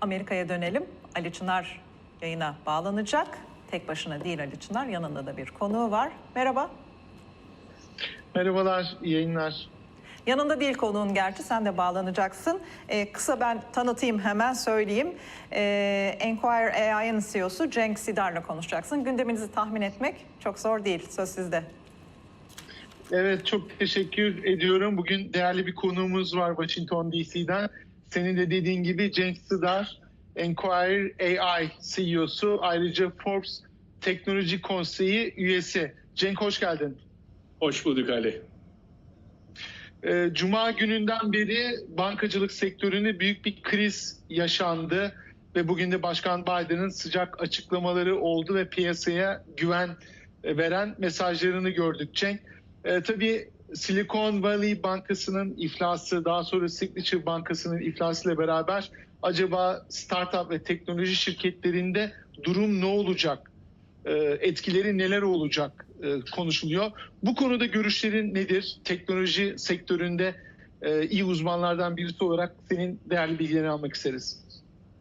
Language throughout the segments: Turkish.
Amerika'ya dönelim. Ali Çınar yayına bağlanacak. Tek başına değil Ali Çınar, yanında da bir konuğu var. Merhaba. Merhabalar, iyi yayınlar. Yanında değil konuğun gerçi, sen de bağlanacaksın. Ee, kısa ben tanıtayım, hemen söyleyeyim. Ee, Enquire AI'ın CEO'su Cenk Sidar'la konuşacaksın. Gündeminizi tahmin etmek çok zor değil, söz sizde. Evet, çok teşekkür ediyorum. Bugün değerli bir konuğumuz var Washington DC'den. Senin de dediğin gibi Cenk Sidar, Enquire AI CEO'su, ayrıca Forbes Teknoloji Konseyi üyesi. Cenk hoş geldin. Hoş bulduk Ali. Ee, Cuma gününden beri bankacılık sektöründe büyük bir kriz yaşandı ve bugün de Başkan Biden'ın sıcak açıklamaları oldu ve piyasaya güven veren mesajlarını gördük Cenk. E, tabii Silicon Valley Bankası'nın iflası, daha sonra Signature Bankası'nın iflasıyla beraber acaba startup ve teknoloji şirketlerinde durum ne olacak? E, etkileri neler olacak e, konuşuluyor. Bu konuda görüşlerin nedir? Teknoloji sektöründe e, iyi uzmanlardan birisi olarak senin değerli bilgilerini almak isteriz.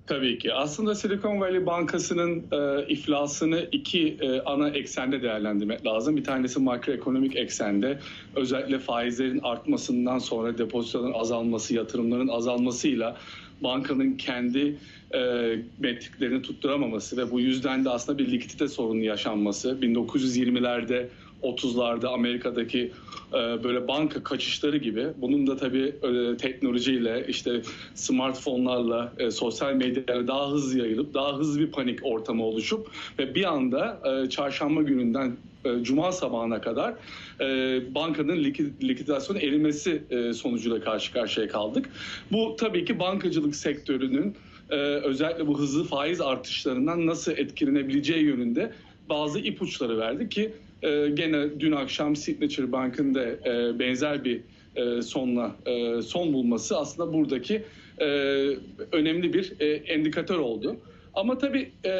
Tabii ki. Aslında Silicon Valley Bankası'nın e, iflasını iki e, ana eksende değerlendirmek lazım. Bir tanesi makroekonomik eksende. Özellikle faizlerin artmasından sonra depozitoların azalması, yatırımların azalmasıyla bankanın kendi e, metriklerini tutturamaması ve bu yüzden de aslında bir likidite sorunu yaşanması. 1920'lerde 30'larda Amerika'daki e, böyle banka kaçışları gibi bunun da tabii e, teknolojiyle işte smartphone'larla e, sosyal medyayla daha hızlı yayılıp daha hızlı bir panik ortamı oluşup ve bir anda çarşamba gününden cuma sabahına kadar e, bankanın likid, likidasyonu erimesi e, sonucuyla karşı karşıya kaldık. Bu tabii ki bankacılık sektörünün e, özellikle bu hızlı faiz artışlarından nasıl etkilenebileceği yönünde bazı ipuçları verdi ki e, gene dün akşam Signature Bank'ın da e, benzer bir e, sonla e, son bulması aslında buradaki e, önemli bir e, endikatör oldu. Ama tabii e,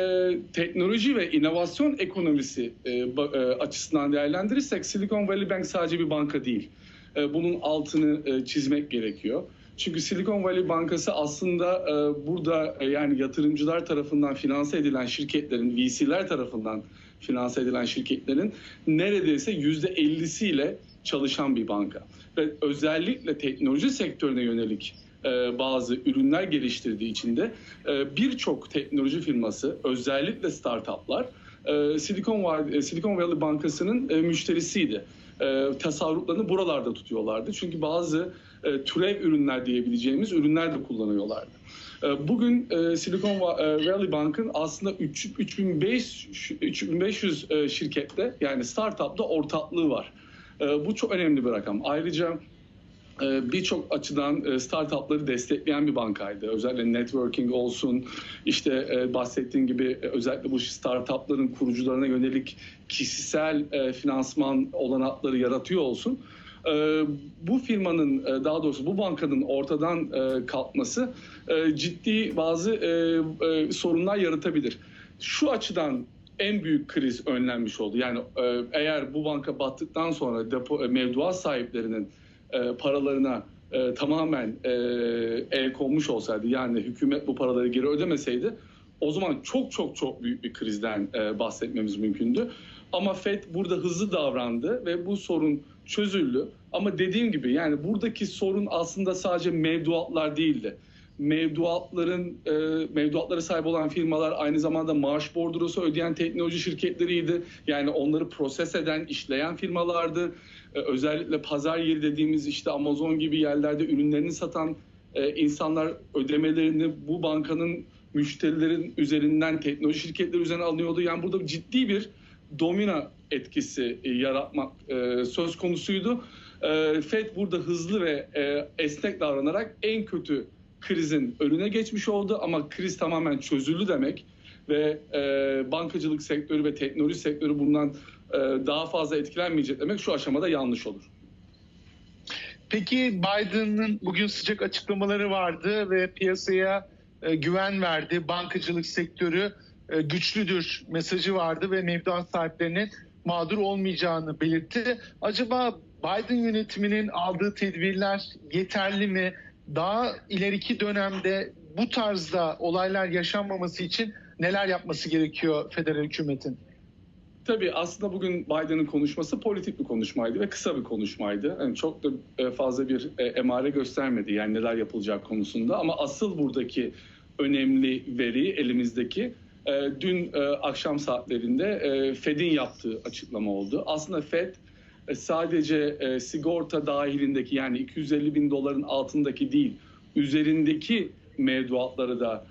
teknoloji ve inovasyon ekonomisi e, ba- e, açısından değerlendirirsek Silicon Valley Bank sadece bir banka değil. E, bunun altını e, çizmek gerekiyor. Çünkü Silicon Valley Bankası aslında e, burada e, yani yatırımcılar tarafından finanse edilen şirketlerin, VC'ler tarafından finanse edilen şirketlerin neredeyse yüzde 50'siyle çalışan bir banka. Ve özellikle teknoloji sektörüne yönelik e, bazı ürünler geliştirdiği için de e, birçok teknoloji firması özellikle startuplar e, Silicon, Valley, Bankası'nın müşterisiydi. Tasarruflarını buralarda tutuyorlardı. Çünkü bazı türev ürünler diyebileceğimiz ürünler de kullanıyorlardı. E, Bugün e, Silicon e, Valley Bank'ın aslında 3 3500 3500 e, şirkette yani startupta ortaklığı var. E, Bu çok önemli bir rakam. Ayrıca birçok açıdan startupları destekleyen bir bankaydı. Özellikle networking olsun, işte bahsettiğim gibi özellikle bu startupların kurucularına yönelik kişisel finansman olanakları yaratıyor olsun. E, Bu firmanın e, daha doğrusu bu bankanın ortadan e, kalkması ciddi bazı sorunlar yaratabilir. Şu açıdan en büyük kriz önlenmiş oldu. Yani eğer bu banka battıktan sonra depo mevduat sahiplerinin paralarına tamamen el konmuş olsaydı yani hükümet bu paraları geri ödemeseydi o zaman çok çok çok büyük bir krizden bahsetmemiz mümkündü. Ama FED burada hızlı davrandı ve bu sorun çözüldü. Ama dediğim gibi yani buradaki sorun aslında sadece mevduatlar değildi. Mevduatların e, mevduatlara sahip olan firmalar aynı zamanda maaş bordrosu ödeyen teknoloji şirketleriydi. Yani onları proses eden, işleyen firmalardı. E, özellikle pazar yeri dediğimiz işte Amazon gibi yerlerde ürünlerini satan e, insanlar ödemelerini bu bankanın müşterilerin üzerinden teknoloji şirketleri üzerine alıyordu. Yani burada ciddi bir domino etkisi e, yaratmak e, söz konusuydu. E, Fed burada hızlı ve esnek davranarak en kötü krizin önüne geçmiş oldu ama kriz tamamen çözüldü demek ve bankacılık sektörü ve teknoloji sektörü bundan daha fazla etkilenmeyecek demek şu aşamada yanlış olur. Peki Biden'ın bugün sıcak açıklamaları vardı ve piyasaya güven verdi. Bankacılık sektörü güçlüdür mesajı vardı ve mevduat sahiplerinin mağdur olmayacağını belirtti. Acaba Biden yönetiminin aldığı tedbirler yeterli mi? Daha ileriki dönemde bu tarzda olaylar yaşanmaması için neler yapması gerekiyor federal hükümetin? Tabii aslında bugün Biden'ın konuşması politik bir konuşmaydı ve kısa bir konuşmaydı. Yani çok da e, fazla bir e, emare göstermedi yani neler yapılacak konusunda. Ama asıl buradaki önemli veri elimizdeki e, dün e, akşam saatlerinde e, Fed'in yaptığı açıklama oldu. Aslında Fed e, sadece sigorta dahilindeki yani 250 bin doların altındaki değil üzerindeki mevduatları da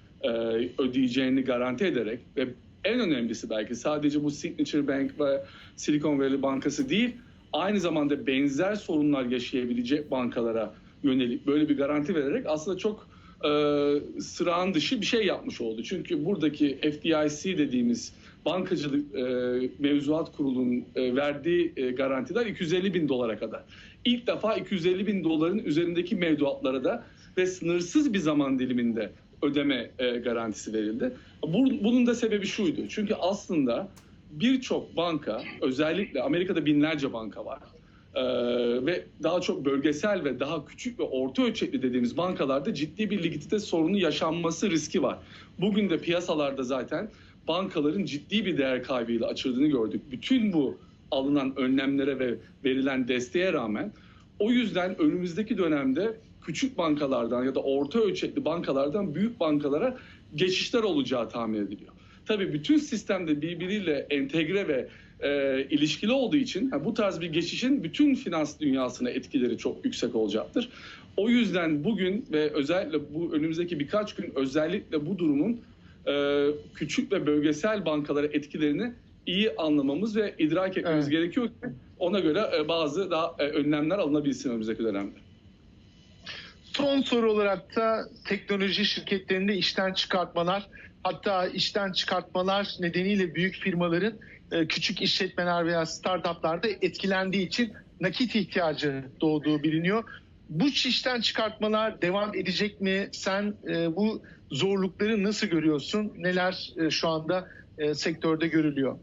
ödeyeceğini garanti ederek ve en önemlisi belki sadece bu Signature Bank ve Silicon Valley Bankası değil, aynı zamanda benzer sorunlar yaşayabilecek bankalara yönelik böyle bir garanti vererek aslında çok e, sırağın dışı bir şey yapmış oldu. Çünkü buradaki FDIC dediğimiz bankacılık e, mevzuat kurulunun e, verdiği e, garantiler 250 bin dolara kadar. İlk defa 250 bin doların üzerindeki mevduatlara da ve sınırsız bir zaman diliminde ödeme e, garantisi verildi. Bu- Bunun da sebebi şuydu. Çünkü aslında birçok banka, özellikle Amerika'da binlerce banka var. Ee, ve daha çok bölgesel ve daha küçük ve orta ölçekli dediğimiz bankalarda ciddi bir likidite sorunu yaşanması riski var. Bugün de piyasalarda zaten bankaların ciddi bir değer kaybıyla açıldığını gördük. Bütün bu alınan önlemlere ve verilen desteğe rağmen o yüzden önümüzdeki dönemde küçük bankalardan ya da orta ölçekli bankalardan büyük bankalara geçişler olacağı tahmin ediliyor. Tabii bütün sistemde birbiriyle entegre ve e, ilişkili olduğu için ha, bu tarz bir geçişin bütün finans dünyasına etkileri çok yüksek olacaktır. O yüzden bugün ve özellikle bu önümüzdeki birkaç gün özellikle bu durumun e, küçük ve bölgesel bankalara etkilerini iyi anlamamız ve idrak etmemiz Evet. gerekiyor ki ona göre e, bazı daha e, önlemler alınabilsin önümüzdeki dönemde. Son soru olarak da teknoloji şirketlerinde işten çıkartmalar hatta işten çıkartmalar nedeniyle büyük firmaların e, küçük işletmeler veya startuplarda etkilendiği için nakit ihtiyacı doğduğu biliniyor. Bu işten çıkartmalar devam edecek mi? Sen e, bu zorlukları nasıl görüyorsun? Neler e, şu anda sektörde görülüyor?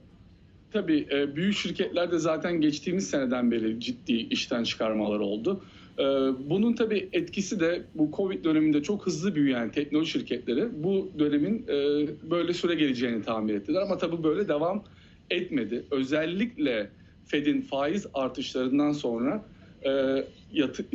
Tabii büyük şirketlerde zaten geçtiğimiz seneden beri ciddi işten çıkarmalar oldu. E, Bunun tabii etkisi de bu Covid döneminde çok hızlı büyüyen teknoloji şirketleri bu dönemin e, böyle süre geleceğini tahmin ettiler. Ama tabii böyle devam etmedi. Özellikle Fed'in faiz artışlarından sonra e,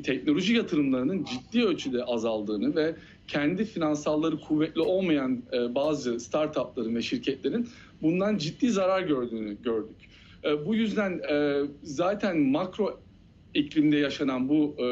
teknoloji yatırımlarının ciddi ölçüde azaldığını ve kendi finansalları kuvvetli olmayan e, bazı startupların ve şirketlerin bundan ciddi zarar gördüğünü gördük. E, bu yüzden zaten makro iklimde yaşanan bu e,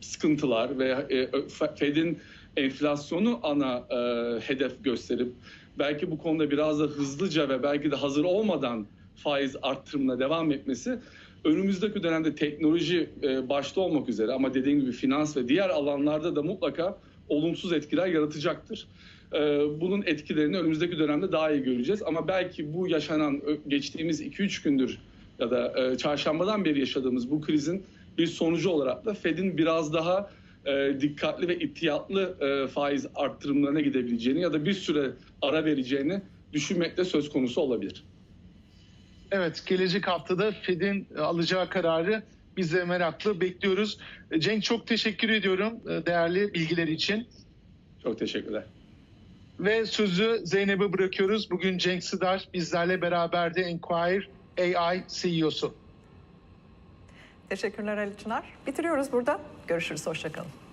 sıkıntılar ve e, Fed'in enflasyonu ana e, hedef gösterip belki bu konuda biraz da hızlıca ve belki de hazır olmadan faiz arttırımına devam etmesi önümüzdeki dönemde teknoloji e, başta olmak üzere ama dediğim gibi finans ve diğer alanlarda da mutlaka olumsuz etkiler yaratacaktır. E, bunun etkilerini önümüzdeki dönemde daha iyi göreceğiz ama belki bu yaşanan geçtiğimiz 2-3 gündür ya da e, çarşambadan beri yaşadığımız bu krizin bir sonucu olarak da Fed'in biraz daha e, dikkatli ve ihtiyatlı e, faiz arttırımlarına gidebileceğini ya da bir süre ara vereceğini düşünmek de söz konusu olabilir. Evet, gelecek haftada Fed'in alacağı kararı biz de meraklı bekliyoruz. Cenk çok teşekkür ediyorum e, değerli bilgiler için. Çok teşekkürler. Ve sözü Zeynep'e bırakıyoruz. Bugün Cenk Sıdar bizlerle beraberdi Enquire AI CEO'su. Teşekkürler Ali Çınar. Bitiriyoruz burada. Görüşürüz. Hoşçakalın.